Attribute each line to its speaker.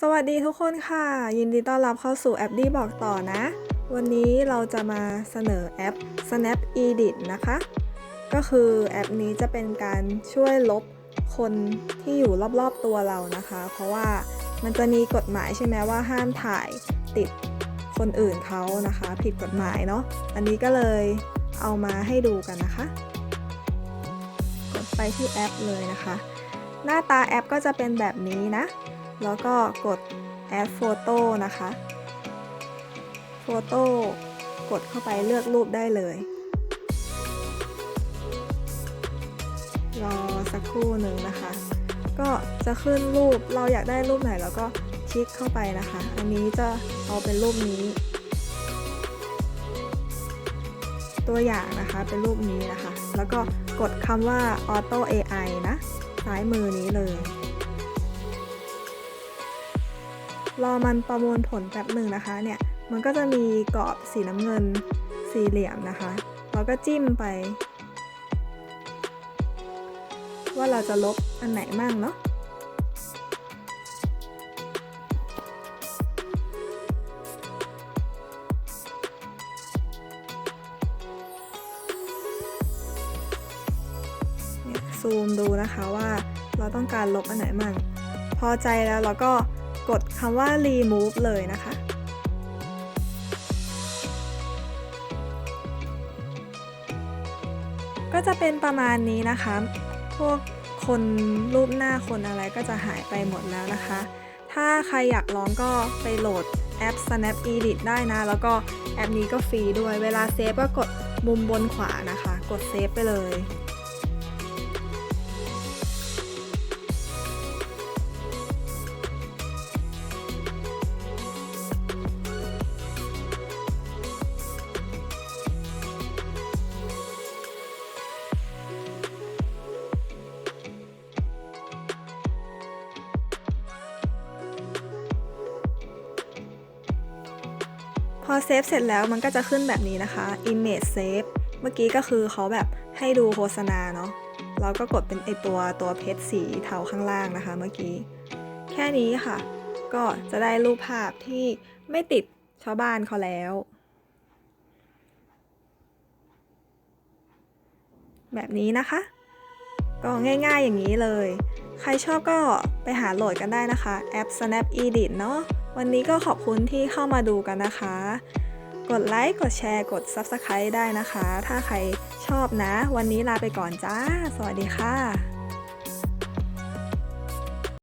Speaker 1: สวัสดีทุกคนค่ะ ยินดีต้อนรับเข้าสู่แอปดีบอกต่อนะ วันนี้เราจะมาเสนอแอป Snap Edit นะคะ ก็คือแอปนี้จะเป็นการช่วยลบคนที่อยู่รอบๆตัวเรานะคะ เพราะว่ามันจะมีกฎหมายใช่ไหมว่าห้ามถ่ายติดคนอื่นเขานะคะ ผิดกฎหมายเนาะอันนี้ก็เลยเอามาให้ดูกันนะคะ กดไปที่แอปเลยนะคะ หน้าตาแอปก็จะเป็นแบบนี้นะ แล้วก็กด add photo นะคะโฟโต้กดเข้าไปเลือกรูปได้เลย รอสักครู่หนึ่งนะคะ ก็จะขึ้นรูปเราอยากได้รูปไหนเราก็คลิกเข้าไปนะคะ อันนี้จะเอาเป็นรูปนี้ ตัวอย่างนะคะเป็นรูปนี้นะคะ แล้วก็กดคำว่า Auto AI นะ ซ้ายมือนี้เลย รอมันประมวลผลแป๊บหนึ่งนะคะเนี่ยมันก็จะมีกรอบสีน้ำเงินสี่เหลี่ยมนะคะ เราก็จิ้มไป ว่าเราจะลบอันไหนมั่งเนาะซูมดูนะคะว่าเราต้องการลบอันไหนมั่งพอใจแล้วเราก็ กดคำว่า remove เลยนะคะ ก็จะเป็นประมาณนี้นะคะ พวกคนรูปหน้าคนอะไรก็จะหายไปหมดแล้วนะคะ ถ้าใครอยากลองก็ไปโหลดแอป Snap Edit ได้นะ แล้วก็แอปนี้ก็ฟรีด้วย เวลาเซฟก็กดมุมบนขวานะคะ กดเซฟไปเลย พอเซฟเสร็จแล้วมันก็จะขึ้นแบบนี้นะคะ image save เมื่อกี้ก็คือเขาแบบให้ดูโฆษณาเนาะเราก็กดเป็นไอตัวตัวเพชรสีเทาข้างล่างนะคะ เมื่อกี้ แค่นี้ค่ะ ก็จะได้รูปภาพที่ไม่ติดชาวบ้านเขาแล้ว แบบนี้นะคะ ก็ง่ายๆอย่างนี้เลย ใครชอบก็ไปหาโหลดกันได้นะคะ แอป Snap Edit เนาะ วันนี้ก็ขอบคุณที่เข้ามาดูกันนะคะ กดไลค์ กดแชร์ กด Subscribe ได้นะคะ ถ้าใครชอบนะ วันนี้ลาไปก่อนจ้า สวัสดีค่ะ